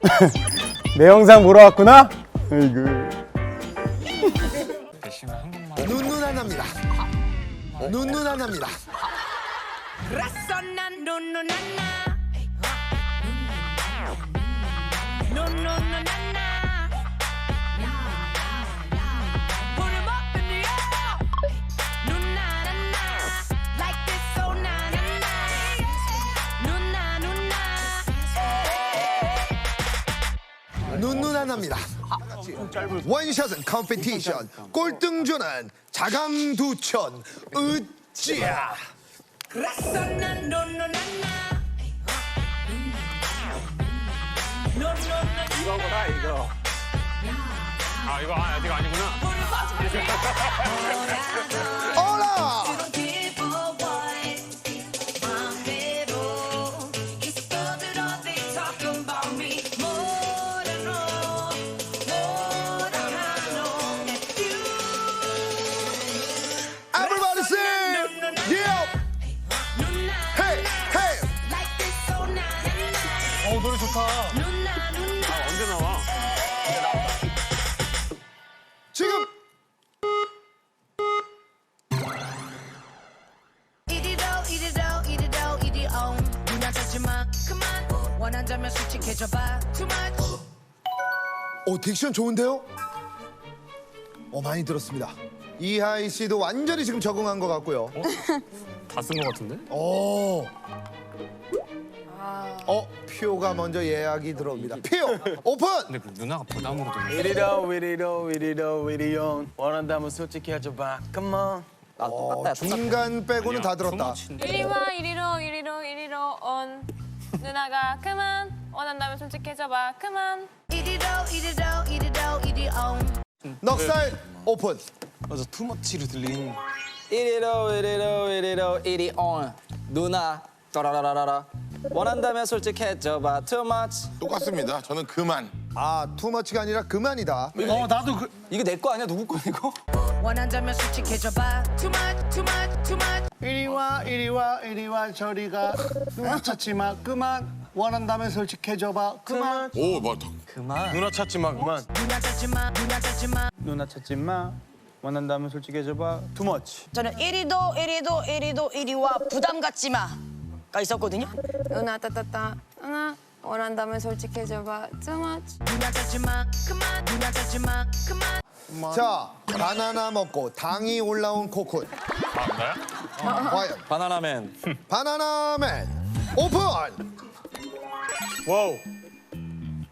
내 영상 보러 왔구나? 아이고. 대신 한 번만. 눈눈 하나입니다. 눈눈 하나입니다. 하나입니다. 원샷은 컴피티션. 꼴등주는 자강두천. 으쌰. 이거구나 이거. 아 이거 아, 아직 아니구나. 어라! 솔직해져봐. Too much. 오 딕션 좋은데요? 어 많이 들었습니다. 이하이 씨도 완전히 지금 적응한 것 같고요. 다 쓴 것 같은데? 오. 어 표가 먼저 예약이 들어옵니다. 표 오픈. 근데 그 누나가 부담으로 들려. 이리로 이리로 이리로 이리로 원한다면 솔직히 해줘봐 Come on 어, 중간 빼고는 다 들었다. 이리 와 이리로 이리로 이리로 온 누나가 그만 원한다면 솔직해져봐 그만. 넉살 오픈. 맞아 투머치로 들린 이리로 이리로 이리로 이리 온 누나 따라라라라 원한다면 솔직해줘봐 Too much 똑같습니다. 저는 그만. 아 투머치가 아니라 그만이다. 이거 내 거 아니야 누구 거 이거? 원한다면 솔직해져봐. Too much, too much, too much. 이리 와 이리 와 이리 와 저리 가 누나 찾지 마 그만 원한다면 솔직해져봐. 그만. 오, 뭐, 더- 그만. 누나 찾지 마 그만. 누나 찾지 마, 누나 찾지 마. 누나 찾지 마. 원한다면 솔직해져봐. 투머치 저는 이리도 이리도 이리도 이리와 부담 갖지 마가 있었거든요. 누나 따따따. 누나 원한다면 솔직해져봐. Too much. 누나 찾지 마, 그만. 누나 찾지 마, 그만. 자 바나나 먹고 당이 올라온 코쿤. 아 나야? 과연. 바나나맨. 바나나맨. 오픈. 와우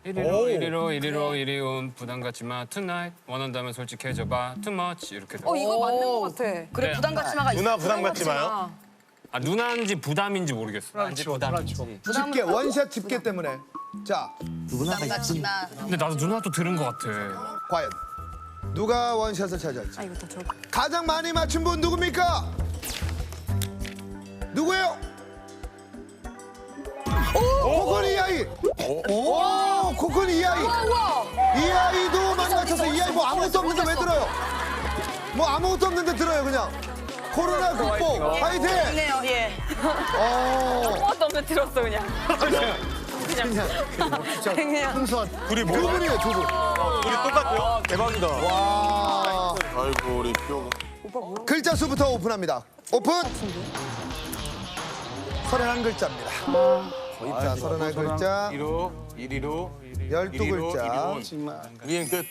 이리로 이리로 이리로 이리 온 부담 갖지 마 tonight 원한다면 솔직해져봐 too much 이렇게 돼. 어 이거 맞는 거 같아 그래 그래. 부담 갖지 마가 있어. 누나 부담 갖지 마요 아 누나인지 부담인지 모르겠어. 안지 부담이지 집게 원샷 집게 때문에 자 부담 갖지 마. 근데 나도 누나도 들은 것 같아. 과연 누가 원샷을 차지할지. 아 이거 다 저. 가장 많이 맞춘 분 누굽니까? 누구예요? 코콘 이아이. 오, 코콘 이아이. 이 아이도 많이 맞췄어. 이아이 뭐 아무것도 없는데 왜 들어요? 뭐 아무것도 없는데 들어요 그냥. 코로나 극복 화이팅. 네요 예. 어, 아무것도 없는데 들었어 그냥 그냥 그냥 둘이 두 분이에요 두 분. 둘이 똑같아요 대박이다 와. 아이고, 우리 표가. 글자 수부터 오픈합니다. 오픈. 서른한 글자입니다. 자, 서른한 글자, 이리로 이리로 열두 글자. 위엔 끝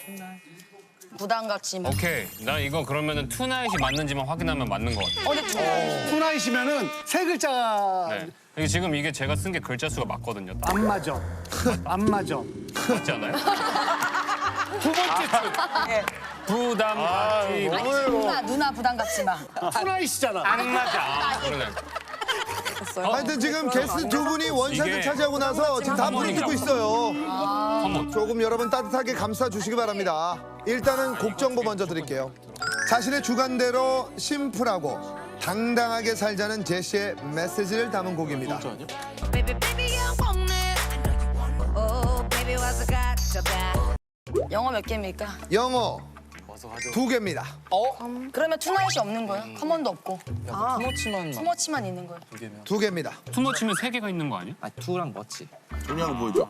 부담 갖지 마. 오케이. 나 이거 그러면은 투나잇이 맞는지만 확인하면 맞는 것 같아. 어, 근데 두- 투나이시면은 세 글자 네. 이게 지금 이게 제가 쓴 게 글자 수가 맞거든요. 딱 안 맞아 안 맞아 맞지 않아요? 두 번째 예. 부담 갖지 마. 누나 누나 부담 갖지 마. 투나이시잖아 안 맞아. 아, 그러네. 하여튼 지금 게스트 두 분이 원샷을 이게 차지하고 나서 지금 다 부르 듣고 있어요. 조금 여러분 따뜻하게 감싸 주시기 바랍니다. 일단은 곡 정보 먼저 드릴게요. 자신의 주관대로 심플하고 당당하게 살자는 제시의 메시지를 담은 곡입니다. Baby, baby, you want it. Oh, baby, what's I got your back? 영어 몇 개입니까? 영어 두 개입니다. 그러면 투나잇이 없는 거예요? 커먼도 없고 투머치만 투머치만 있는 거예요. 두 개입니다. 투머치면 세 개가 있는 거 아니야? 아 투랑 멋지 중요한 거 보여줘.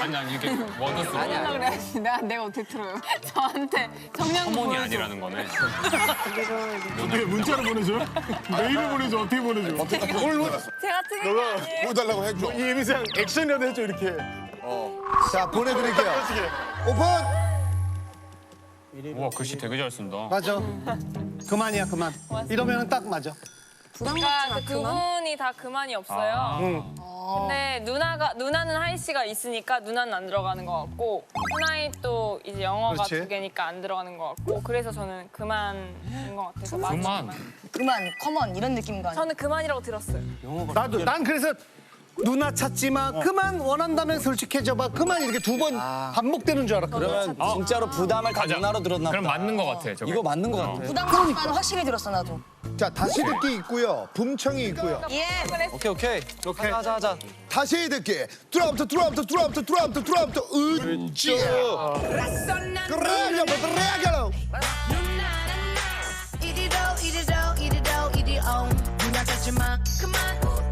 아니 아니 이게 원어스 하려고 그래야지. 내가, 내가 어떻게 들어요? 저한테 정량 커먼이 보여줘. 아니라는 거네. 어떻게 문자로 보내줘요? 메일을 보내줘 어떻게 보내줘? 제가 틀린 게 아니에요. 보여달라고 해줘. 이 예비상 액션이라도 해줘 이렇게. 자 보내드릴게요. 오픈. 우와 글씨 되게 잘 쓴다. 맞아. 그만이야 그만. 이러면 딱 맞아. 그러니까 그두 분이 다 그만이 없어요. 근데 누나가 누나는 하이 씨가 있으니까 누나는 안 들어가는 것 같고 하나이 또 이제 영어가 그렇지. 두 개니까 안 들어가는 것 같고 그래서 저는 그만인 것 같아서 그만. 맞지만 그만 커먼 이런 느낌인 거 아니야? 저는 그만이라고 들었어요. 나도 난 그래서 누나 찾지 마. 그만 원한다면 솔직해져 봐. 그만 이렇게 두 번 반복되는 줄 알았거든. 그러면 진짜로 부담을 다. 누나로 들었나 그럼. 맞는 거 같아. 저게. 이거 맞는 거 같아. 부담 갖지마는 확실히 들었어 나도. 자 다시 듣기 있고요. 붐청이 있고요. 예. 오케이 오케이. 오케이. 하자 하자. 다시 듣기. 드럼부터 드럼부터 드럼부터 드럼부터 드럼부터 으찌. 그래요, 그래요.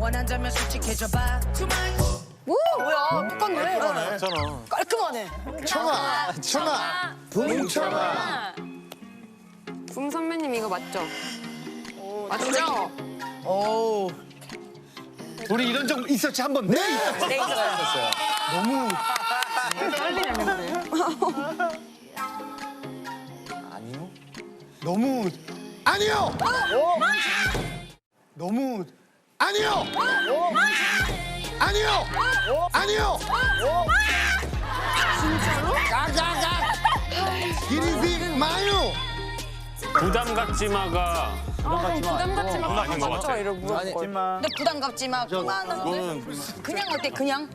원한다면 솔직해져봐 오 뭐야 똑같네. 깔끔하네. 청아, 청아, 붐청아. 붐 선배님 이거 맞죠? 맞죠? 오. 우리 이런 적 있었지 한 번. 네. 있었지. 네 있어요. 너무 아니요? 너무 아니요, 너무 아니요, 아니요, 아니요. 진짜로? 가가가. 기리비 마요. 부담 갖지 마가 부담 갖지 마. 아닌 것 같아. 아니 근데 부담 갖지 마. 그만은 그냥 어때 그냥?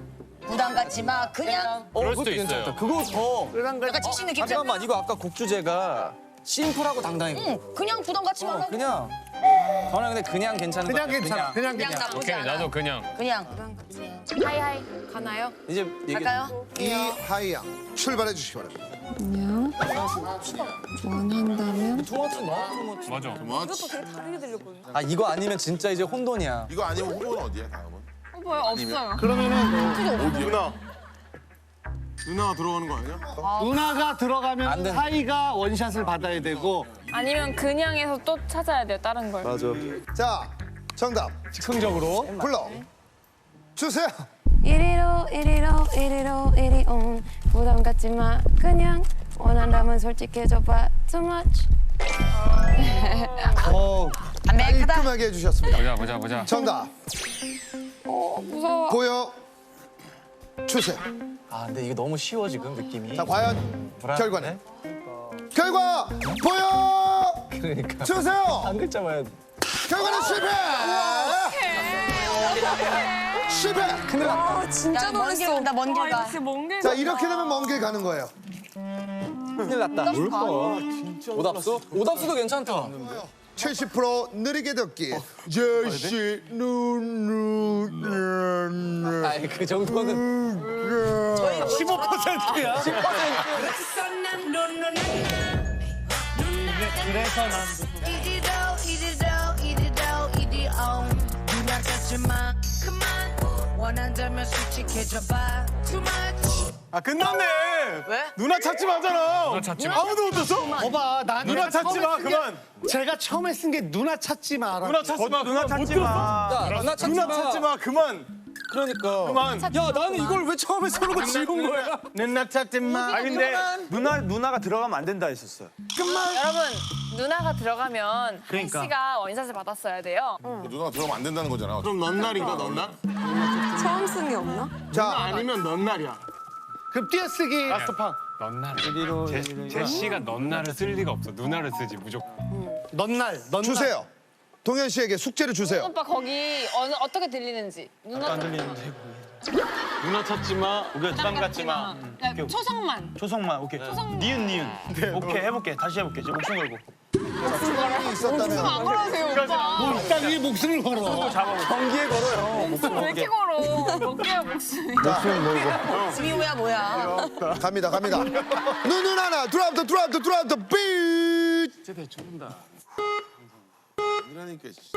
부담 갖지 마. 그냥. 어, 그럴 수도 있어요. 괜찮다. 그거 더. 약간 치신 느낌. 잠깐만 이거 아까 곡 주제가 심플하고 당당해. 응. 그냥 부담 갖지 어, 말라. 그냥. 저는 근데 그냥 괜찮은 거 그냥 같아요. 괜찮아. 그냥 그냥 괜찮아. 나쁘지 오케이 않아. 나도 그냥. 그냥. 하이하이 가나요? 이제 얘기. 갈까요? 이하이양 출발해 주시기 바랍니다. 맞아. 이것도 되게 다르게 들렸거든요. 아 이거 아니면 진짜 이제 혼돈이야. 이거 아니면 후보는 어디야 다음은? 뭐야 없어요. 누나. 누나가 들어가는 거 아니야? 누나가 안 들어가면 돼. 사이가 원샷을 받아야 되고 아니면 그냥에서 또 찾아야 돼요 다른 걸. 맞아. 자, 정답 즉흥적으로 불러 주세요. 이리로 이리로 이리로 이리 온 부담 갖지 마 그냥 원한다면 솔직해져봐 too much 어, 담백하다. 깔끔하게 해주셨습니다. 보자 보자 보자. 정답 무서워. 보여 주세요. 아 근데 이게 너무 쉬워 지금 느낌이. 자, 과연 불안한데? 결과는 결과 보여 그러니까. 주세요. 한 글자 봐야 돼. 결과는 실패. 실패. 진짜 놀랐어. 나먼 길 가. 진짜 멍게. 자, 이렇게 되면 먼 길 가는 거예요. 큰일 났다. 뭘 봐. 오답수? 오답수도 괜찮다. 70% 느리게 듣기. 제시 누누 아니 그 정도는 15%야. 그래서 난 원한다면 솔직해져봐 Too much 아 끝났네. 왜? 누나 찾지 마잖아. 누나 찾지 마. 아무도 못 쳤어? 봐봐. 나 누나 찾지 마 그만. 제가 처음에 쓴 게 누나 찾지 마라. 누나 찾지 마. 누나 찾지 마. 야 누나 찾지 누나 마. 찾지 마 그만. 그러니까. 그만. 야 나는 이걸 왜 처음에 써놓고 지운 거야? 누나 찾지 마. 아 근데 누나 누나가 들어가면 안 된다 했었어요. 여러분 누나가 들어가면 그러니까. 하이 씨가 원샷을 받았어야 돼요. 누나가 들어가면 안 된다는 거잖아. 그럼 넌 날인가 넌 날? 처음 쓴 게 없나? 자, 아니면 넌 날이야. 그 띄어쓰기 라스트판. 넌나를. 제, 제시가 넌나를 쓸 리가 없어. 누나를 쓰지 무조건. 넌날 넌날 주세요. 동현 씨에게 숙제를 주세요. 오빠 거기 어느 어떻게 들리는지 누나 누나 찾지 마. 우리가 부담 갖지 마. 초성만 초성만 오케이. 니은 니은. 오케이 해볼게. 다시 해볼게. 지금 목숨 걸고. 숙제가 있었다면 안 걸어주세요 오빠 일단 위에 목숨을 걸어. 경기에 걸어요. 왜 이렇게 걸어 몇 개야 목숨이 지미 뭐야 뭐야. 갑니다, 갑니다. 눈눈 하나, 드랍 더, 드랍 더, 드랍 더, 삐. 이러니까 씨.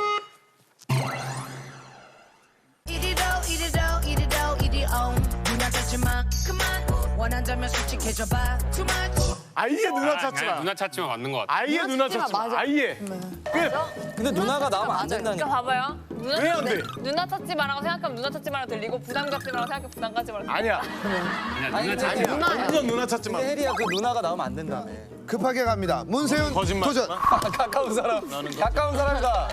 이리로 이리로 이리로 이리 온 누나 찾지 마 그만 원한다면 솔직해져 봐 Too much 아예 누나 아, 찾지 그냥 마. 누나 찾지만 맞는 것 같아. 아예 누나 찾지 마. 아예. 근데 누나가 나오면 안 된다니까. 그러니까 봐봐요. 누나 왜안 돼? 누나 찾지 마라고 생각하면 누나 찾지 마라 들리고 부담 갖지 마라고 생각하면 부담 갖지 마라. 아니야. 그냥 아니, 누나 찾지 아니야. 마. 완전 누나 찾지 마. 근데 혜리야 그 누나가 나오면 안 된다며. 급하게 갑니다. 문세윤 거짓말. 도전. 가까운 사람. 가까운 사람이다.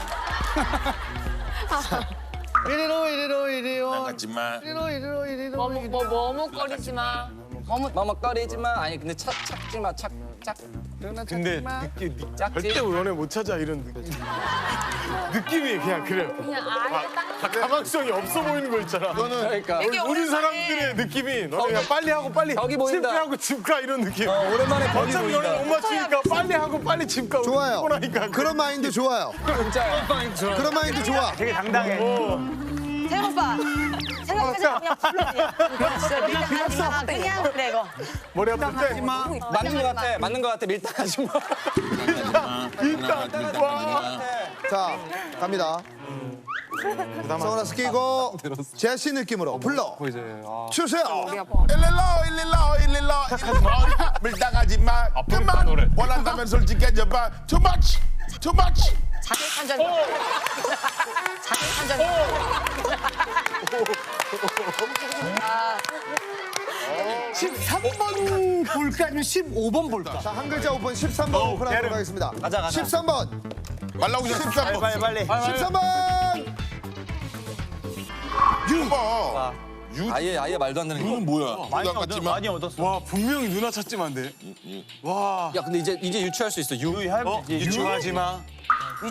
이리로 이리로 이리로 같지만 이리로 이리로 이리로 머뭇 뭐 머뭇거리지 마. 머뭇거리지 마. 아니 근데 찾 찾지 마. 착 착. 근데 느낌 느- 짝지. 절대 원해 못 찾아 이런 느낌. 느낌이 그냥 그래. 그냥 아예 딱 다 가망성이 없어 보이는 거 있잖아. 그러니까. 모든 사람들의 느낌이 너는 그냥 빨리 하고 빨리 벽이 보인다. 실패하고 집 가 이런 느낌. 어, 오랜만에 벽이 어차피 보인다. 연애 못 맞추니까 빨리 하고 빨리 집 가. 좋아요. 피곤하니까. 그런 마인드 좋아요. 진짜야. 그런 마인드 좋아. 되게 당당해. 세영 오빠 생각해서 그냥 불러 그냥 진짜 밀당하지 마 그냥 그래 이거. 머리 때. 맞는 것 같아. 맞는 것 같아. 밀당하지 마. 자, 갑니다. 선글라스 끼고 제시 느낌으로 불러. 주세요. 일릴로 일릴로 일릴로. 밀당하지 마. 그만. 원한다면 솔직해져봐. Too much Too much. 자기 한잔 자기 한잔 13번 볼까 아니면 15번 볼까? 자, 한 글자 오픈 13번 오픈하도록 여름. 하겠습니다. 가자, 가자. 13번. 말 나오기 전에 13번 빨리. 13번. 유버 유 아예 아예 말도 안 되는 거. 유는 뭐야 부담 같지만 와 분명히 누나 찾지 마인데. 와. 야 근데 이제 이제 유추할 수 있어. 유. 어? 유추하지 마.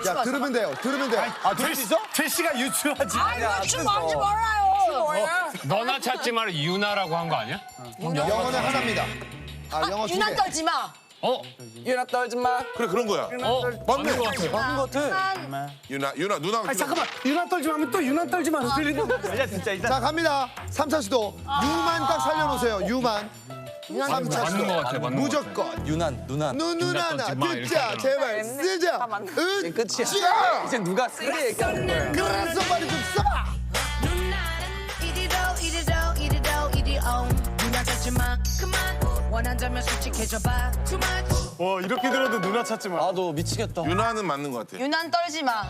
야, 들으면 돼요. 들으면 돼요. 아, 될수 있어? 제시가 유추하지. 아유 춤 하지 말아요 너나 찾지 마라 유나라고 한 거 아니야? 영어는 하나입니다. 아, 영어 두 유난 개. 떨지 마 어? 유나 떨지 마. 그래 그런 거야 어? 맞네 맞는 것 같아. 유나 유나 누나 아니 잠깐만 유난 떨지 마 하면 또 유난 떨지 마 들리는 자, 갑니다. 3차 시도. 유만 딱 살려놓으세요. 유만. 3차 맞는 것 시도. 같아, 맞는 것 무조건. 유난 누난. 누누나나 마, 이렇게 듣자 하잖아. 제발 쓰자 이제 끝이야. 으쌰 이제 누가 세게 얘기하는 거야. 그래서 빨리 좀 써봐 원한다면 솔직해져봐 Too much 와 이렇게 들어도 누나 찾지 마. 아 너 미치겠다. 유나는 맞는 것 같아 유난 떨지 마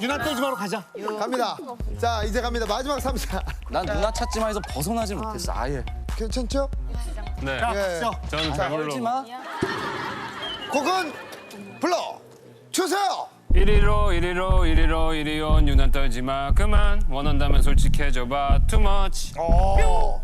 유난 떨지 마로 가자 갑니다 자 이제 갑니다 마지막 3차 난 누나 찾지 마에서 벗어나지 못했어. 아예. 괜찮죠? 네. 예. 저는 떨지 배불러. 마. 곡은 불러 주세요 이리로 이리로 이리로 이리 온 유난 떨지 마. 그만. 원한다면 솔직해져봐. Too much.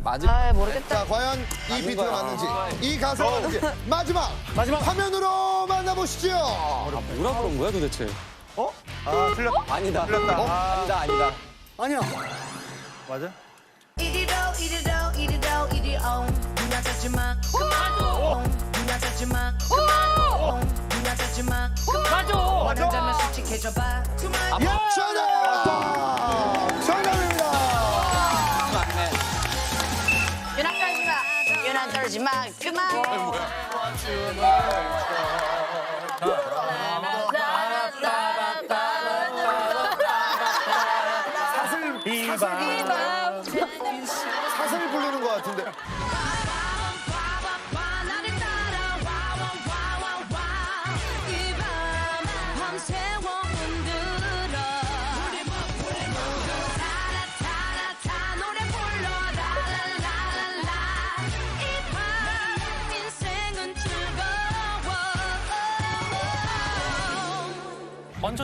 맞을. 아 모르겠다. 자 과연 이 비트가 거야. 맞는지 이 가사가 맞는지. 마지막. 마지막. 화면으로 만나보시죠. 뭐라 그런 거야 도대체? 어? 아 틀렸다. 아니다. 틀렸다. 아니다 아니다. 아니야. 이리로 이리로 이리로 이리로. 누나 찾지 마. 그만. 누나 찾지 마. 그만. 누나 찾지 마 그만 원한다면 솔직해져봐. Too much 정답 정답입니다. 유난 떨지 마. 유난 떨지 마. 그만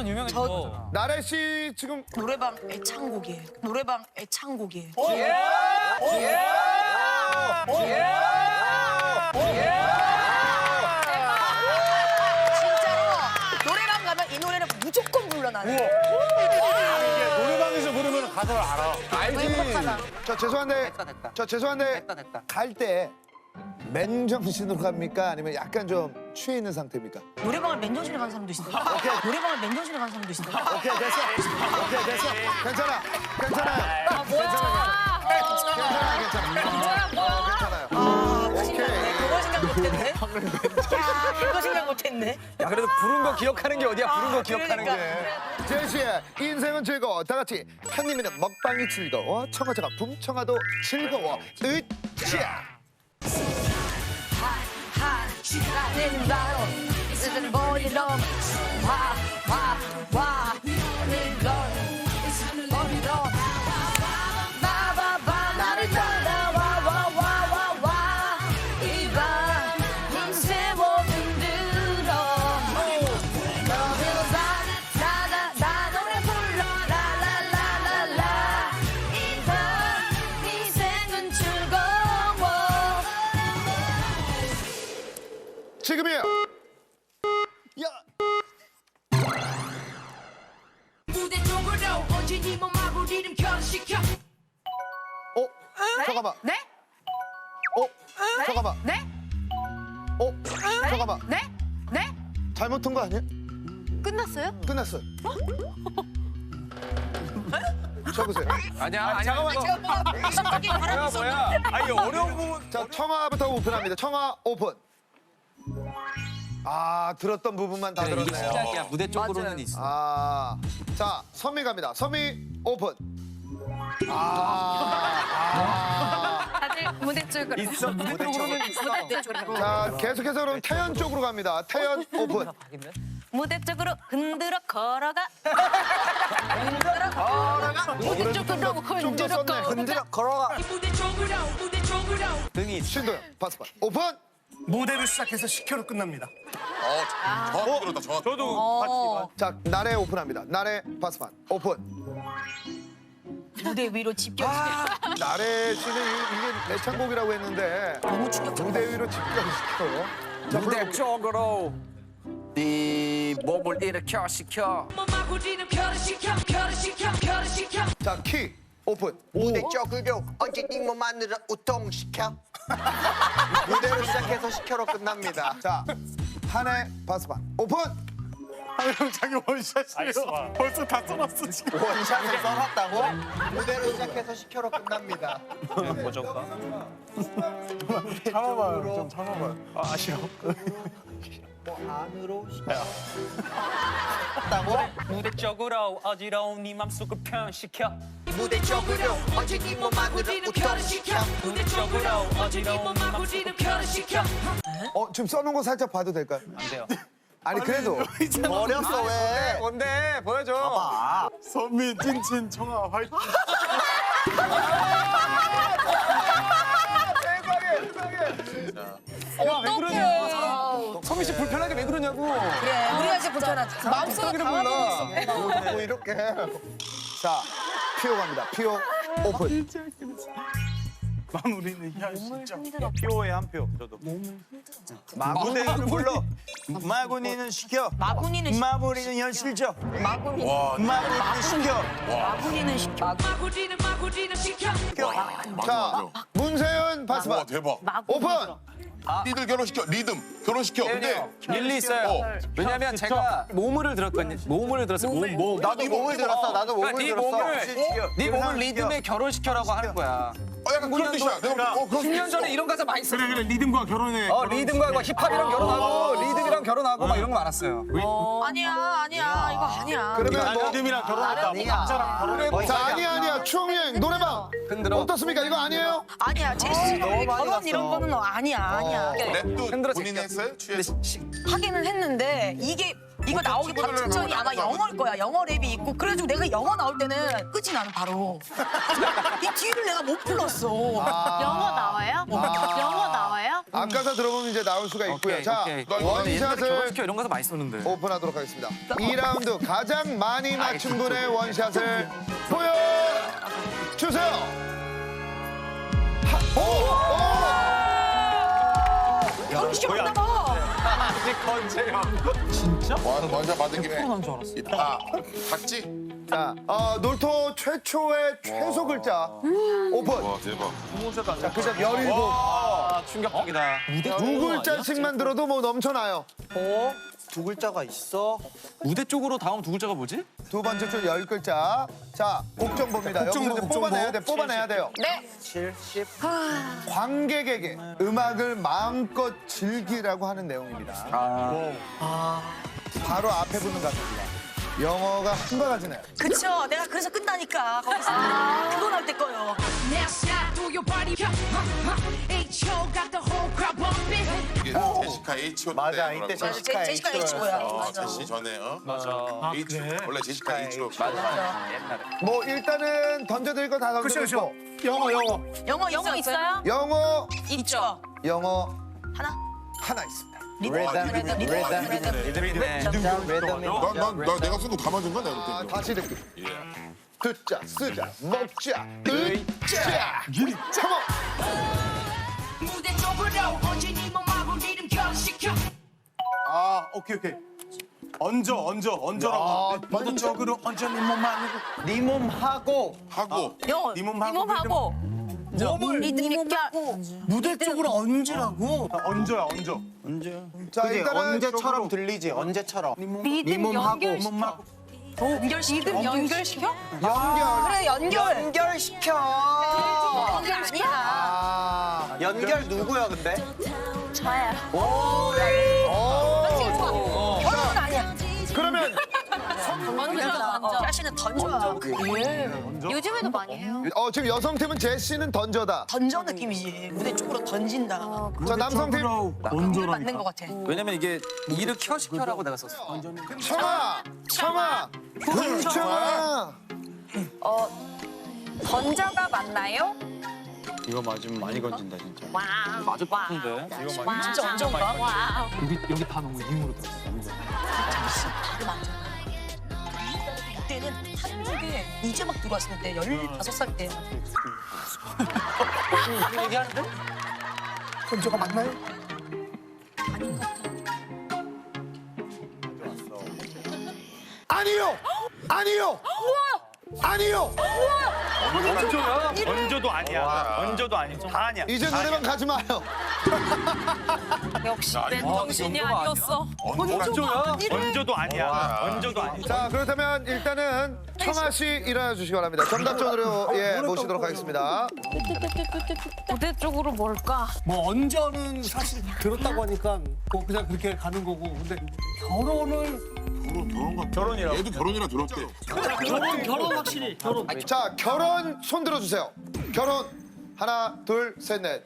완전 유명했어. 나래 씨 지금 노래방 애창곡이에요. 노래방 애창곡이에요. 진짜로 노래방 가면 이 노래는 무조건 불러 나는 노래방에서 부르면 가사를 알아. 알지 저 죄송한데 됐다, 됐다. 저 죄송한데 됐다 됐다. 갈때 맨정신으로 갑니까 아니면 약간 좀 취해 있는 상태입니까? 노래방을 맨정신에 가는 사람도 있어요 노래방을 맨정신에 가는 사람도 있어요 오케이 됐어 오케이 됐어 괜찮아 괜찮아요 아 뭐야? 괜찮아 괜찮아 뭐야 뭐야? 괜찮아요 오케이 그걸 생각 못했네 거. 야 그거 생각 못했네. 야 그래도 부른 거 기억하는 게 어디야? 부른 거 기억하는 그러니까. 게. 제시의 인생은 즐거워. 다 같이 한님이는 먹방이 즐거워. 청아자가 붐청아도 즐거워. 으쌰. 하하하는 바로 있으는 머리 쪽으로 언제니 뭐 마구리름 결시켜 어? 잠깐만. 네? 어? 잠깐만. 네? 어? 잠깐만. 네? 네? 잘못한 거 아니야? 끝났어요? 끝났어요. 쳐보세요. 아니야 아니야. 잠깐만. 심하게 바라고 있었는데. 뭐야? 아니 어려운 부분. 자, 청아부터 오픈합니다. 청아 오픈. 아, 들었던 부분만 다 이게 들었네요. 시작이야. 무대 쪽으로는 있어. 아, 자, 선미 갑니다. 선미 오픈. 아, 아직 무대 쪽으로 있어 무대 쪽으로는 있어. 아. 자, 계속해서 그럼 태연 쪽으로 갑니다. 태연 오픈. 무대 쪽으로 흔들어 걸어가. 흔들어 걸어가. 무대 쪽으로 흔들어. 걸어가. 흔들어 걸어가. 무대 쪽으로 무대 쪽으로 등이. 신도영 파스판 오픈. 무대를 시작해서 10km 끝납니다. 어, 정확히 들었다, 정확히. 어, 자, 나래 오픈합니다. 나래 파스판 오픈. 무대 위로 집결시켜. 나래 씨는 이- 이게 애창곡이라고 했는데 너무 충격적이다. 무대 위로 집결시켜요. 자, 무대 불러볼게요. 쪽으로 네 몸을 일으켜 시켜. 뭐 마구리름 결시켜 결시켜 결시켜 자, 키 오픈. 무대 쪽으로 언제 네 몸만으로 우통시켜 무대로 시작해서 시켜로 끝납니다 자, 한해 파스판 오픈. 형 자기 원샷이에요. 벌써 다 써놨어 지금. 원샷을 써놨다고? 무대로 시작해서 시켜로 끝납니다 참아봐요. 좀 참아봐요. 아, 아쉬워. 뭐 안으로 무대 쪽으로 어지러운 네 맘속을 표현시켜. 무대 쪽으로 언제 네 마구리름 우통시켜 결시켜 무대 쪽으로 언제니 뭐 마구리름 결시켜 어, 지금 써놓은 거 살짝 봐도 될까요? 안 돼요. 아니 그래도 버렸어 왜 뭔데 보여줘. 선미 찐친 청아 화이팅. 서미 씨 불편하게 왜 그러냐고. 그래, 우리가 이제 불편하지. 마음속으로 당황하고 있어. 뭐 이렇게. 자, 피오 갑니다. 피오 오픈. 마무리는 야 진짜. 표에 한 표. 저도. 무대를 불러. 마구니는 시켜. 마구니는 시켜. 마무리는 현실적. 마구니. 와, 마무리는 시켜. 마구니는 시켜. 마구리름 마구리름 시켜 자, 문세윤 와, 파스판 대박. 오픈. 니들 결혼시켜, 리듬 결혼시켜. 근데 일리 있어요. 어. 왜냐면 제가 모음을 들었거든요. 모음을 들었어요. 모음, 모음. 나도 몸을 들었어 나도 몸을 그러니까 네 들었어 몸을 네 몸을 리듬에 결혼시켜라고 하는 거야. 어, 약간 그런 뜻이야. 내가 어, 그런 10년 전에 이런 가사 많이 썼어. 그래 그래 리듬과 결혼해. 어 리듬과 막 힙합이랑 결혼하고 리듬이랑 결혼하고 막 이런 거 많았어요. 아니야, 아니야. 이거 아니야. 그러면 뭐, 리듬이랑 결혼했다. 아니야 결혼해. 자, 아니야, 아니야. 추억 여행 노래방. 흔들어. 어떻습니까? 이거 아니에요? 아니야, 제시 너무 많이 결혼 이런. 거는 아니야, 아니야. 랩도 제껴. 했어요? 취해서? 하기는 했는데 이게 이거 나오기 바로 직전이 아마 영어일 거야. 영어 랩이 있고 그래가지고 내가 영어 나올 때는 끝이 나는 바로 이 뒤를 내가 못 불렀어. 영어 나와요? 영어 나와요? 앞가사 들어보면 이제 나올 수가 있고요. 오케이 자, 오케이. 원샷을 결혼시켜 이런 가사 많이 썼는데. 오픈하도록 하겠습니다. 2라운드 가장 많이 맞춘 분의 원샷을 보여주세요. 하, 오! 오! 너무 시원하다 봐. 와, 완전 받은 김에. 아, 봤지? 자, 어, 놀토 최초의 최소 글자 오픈. 와, 대박. 자, 글자 17. 아 충격적이다. 두 글자씩만 들어도 뭐 넘쳐나요. 두 글자가 있어? 무대 쪽으로 다음 두 글자가 뭐지? 두 번째 줄 열 글자. 자, 곡정보입니다. 여기서 이제 뽑아내야 돼, 뽑아내야 돼요. 네. 70. 관객에게 음악을 마음껏 즐기라고 하는 내용입니다. 바로 앞에 붙는 가수입니다. 영어가 한 가지네요. 그쵸 내가 그래서 끝나니까 거기서 그거 나올 때 거요 Now slide through your body. H.O. got the whole crowd bumping. 이게 제시카 H.O. 맞아, 때 이때 제시카 제- H.O.야. 거. 어, 맞아. 제시 전에 어? 맞아. H. 원래 제시카 H.O. 뭐 일단은 던져드릴 거 다 던져드리고. 영어, 영어. 영어 영어 있어요? 영어, 있죠 영어 하나 하나 있습니다. 리듬 리듬 리듬 내가 쓴 거 다 맞은 거야 내가 아, 그때. 다시 듣기. 듣자, 쓰자, 먹자, 으자. 무대 쪽으로 몸하고 리듬. 아, 오케이, 오케이. 얹어, 얹어, 얹어라고. 먼저 쪽으로 얹어, 네 몸만. 네 몸하고 하고 네 몸하고 몸하고 몸을 리듬 연결 무대 쪽으로 얹으라고. 얹어야, 얹어. 자, 그지 일단은 언제처럼 들리지? 언제처럼. 리듬 연결시켜. 연결시켜? 리듬 연결시켜? 연결. 그래 연결. 연결시켜. 연결시켜. 아, 연결 누구야 근데? 저야 오. 어려운 아니야? 그러면 던져 던져 자신은 던져 요즘에도 많이 해요. 어, 지금 여성팀은 제시는 던져다. 던져 느낌이지 무대 쪽으로 던진다 자, 남성팀 던져 맞는 것 같아 왜냐면 이게 일으켜 시켜라고 내가 썼어. 청아, 청아, 청아. 어 던져가 맞나요? 이거 맞으면 많이 건진다 진짜. 맞을 것 같은데. 이거 많이. 진짜 와우. 여기 여기 다 너무 힘으로 들어. 바로 맞아 그때는 한 주에 이제 막 들어왔을 때 15살 때 얘기하는데? 던져가 맞나요? 아닌 것 같아 아니요, 아니요, 아니요. 얹어야? 얹어도 아니야. 얹어도 아니야. 다 아니야. 이제 노래방 가지 마요. 역시 야, 맨 이거 정신이 아니었어. 얹어야? 얹어도 아니야. 얹어도 아니야. 자, 그렇다면 일단은 청아 씨 일어나 주시기 바랍니다. 정답전으로 예 모시도록 하겠습니다. 무대 쪽으로 뭘까? 뭐 얹어는 사실 들었다고 하니까 뭐 그냥 그렇게 가는 거고. 근데 결혼을 결혼 결혼 같아. 결혼이라고. 얘도 결혼이라 들었대. 결혼 결혼 확실히 결혼. 자, 결혼 손 들어주세요. 결혼 하나, 둘, 셋, 넷.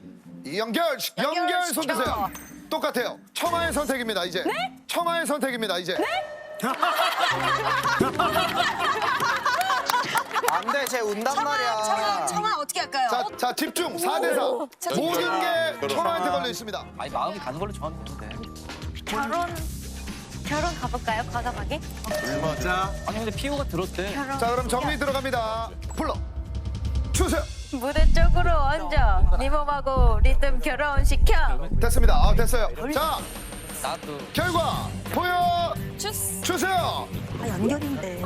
연결, 연결 손 드세요. 똑같아요. 청아의 선택입니다. 이제. 청아의 선택입니다. 이제. 안돼 쟤 운단 말이야 청아 청아 어떻게 할까요? 자, 자 집중. 4대 4. 모든 게 청아한테 걸려 있습니다. 아니 마음이 가는 걸로 좋아하는 건데. 결혼 결혼 가볼까요? 과감하게? 아니 근데 피오가 들었대. 자, 그럼 정리 들어갑니다. 불러 주세요. 무대 쪽으로 얹어. 네 몸하고 리듬 결혼시켜. 됐습니다. 아, 됐어요. 자, 나도. 결과 보여 주세요. 아 연결인데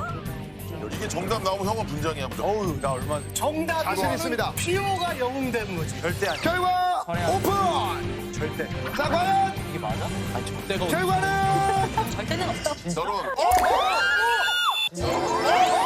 이게 정답 나오면 형은 분장이야. 어우 나 얼마. 정답이 자신 있습니다. 피오가 영웅 되는 거지. 절대 아니야. 결과 오픈. 절대. 자, 과연 이게 맞아? 아니 절대가 없 결과는 절대는 없어 결혼. 야 멋있어.